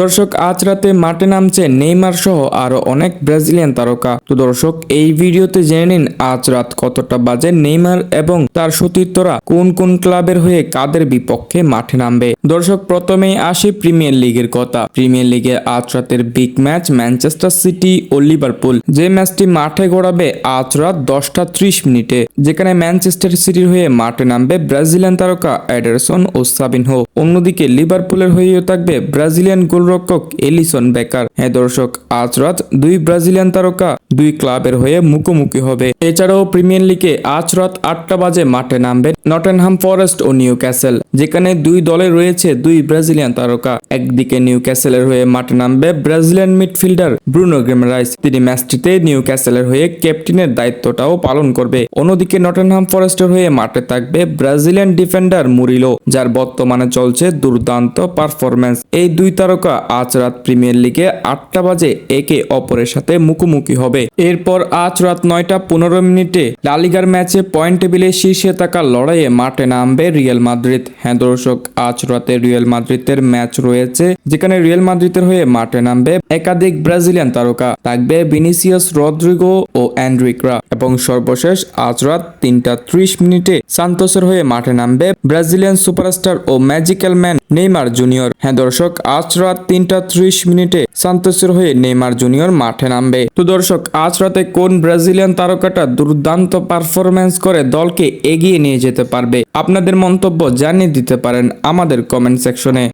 দর্শক, আজ রাতে মাঠে নামছে নেইমার সহ আরও অনেক ব্রাজিলিয়ান তারকা। তো দর্শক, এই ভিডিওতে জেনে নিন, আজ রাত কতটা বাজে নেইমার এবং তার সতীর্থরা কোন কোন ক্লাবের হয়ে কাদের বিপক্ষে মাঠে নামবে। দর্শক, প্রথমেই আসি প্রিমিয়ার লিগের কথা। প্রিমিয়ার লিগে আজ রাতের বিগ ম্যাচ ম্যানচেস্টার সিটি ও লিভারপুল। যে ম্যাচটি মাঠে গড়াবে আজ রাত দশটা ত্রিশ মিনিটে। যেখানে ম্যানচেস্টার সিটির হয়ে মাঠে নামবে ব্রাজিলিয়ান তারকা এডারসন ও সাবিনহো। অন্যদিকে লিভারপুলের হয়েও থাকবে ব্রাজিলিয়ান গোলরক্ষক এলিসন বেকার। হ্যাঁ দর্শক, আজ রাত দুই ব্রাজিলিয়ান তারকা দুই ক্লাবের হয়ে মুখোমুখি হবে। এছাড়াও প্রিমিয়ার লিগে আজ রাত আটটা বাজে মাঠে নামবে নটেনহাম ফরেস্ট ও নিউ ক্যাসেল যেখানে দুই দলে রয়েছে দুই ব্রাজিলিয়ান তারকা। একদিকে নিউ ক্যাসেলের হয়ে মাঠে নামবে ব্রাজিলিয়ান মিডফিল্ডার ব্রুনো গ্রেমারাইস। তিনি ম্যাচটিতে নিউ ক্যাসেলের হয়ে ক্যাপ্টেনের দায়িত্বটাও পালন করবে। অন্যদিকে নটেনহাম ফরেস্টের হয়ে মাঠে থাকবে ব্রাজিলিয়ান ডিফেন্ডার মুরিলো, যার বর্তমানে চলছে দুর্দান্ত পারফরম্যান্স। এই দুই তারকা আজ রাত প্রিমিয়ার লিগে আটটা বাজে একে অপরের সাথে মুখোমুখি হবে। এরপর আজ রাত নয়টা পনেরো মিনিটে লালিগার ম্যাচে পয়েন্ট টেবিলে শীর্ষে থাকা লড়াইয়ে মাঠে নামবে রিয়াল মাদ্রিদ। হ্যাঁ দর্শক, আজ রাতে রিয়াল মাদ্রিদের ম্যাচ রয়েছে, যেখানে রিয়েল মাদ্রিদের হয়ে মাঠে নামবে একাধিক ব্রাজিলিয়ান তারকা। থাকবে ভিনিসিয়াস রদ্রিগো ও অ্যান্ড্রিকরা এবং সর্বশেষ, আজ রাত তিনটা ত্রিশ মিনিটে সান্তোসের হয়ে মাঠে নামবে ব্রাজিলিয়ান সুপারস্টার ও ম্যাজিক্যাল ম্যান নেইমার জুনিয়র। হ্যাঁ দর্শক, আজ রাত তিনটা ত্রিশ মিনিটে সান্তোসের হয়ে নেইমার জুনিয়র মাঠে নামবে। তো দর্শক, আজ রাতে কোন ব্রাজিলিয়ান তারকাটা দুর্দান্ত পারফরমেন্স করে দলকে এগিয়ে নিয়ে যেতে পারবে? আপনাদের মন্তব্য জানিয়ে দিতে পারেন আমাদের কমেন্ট সেকশনে।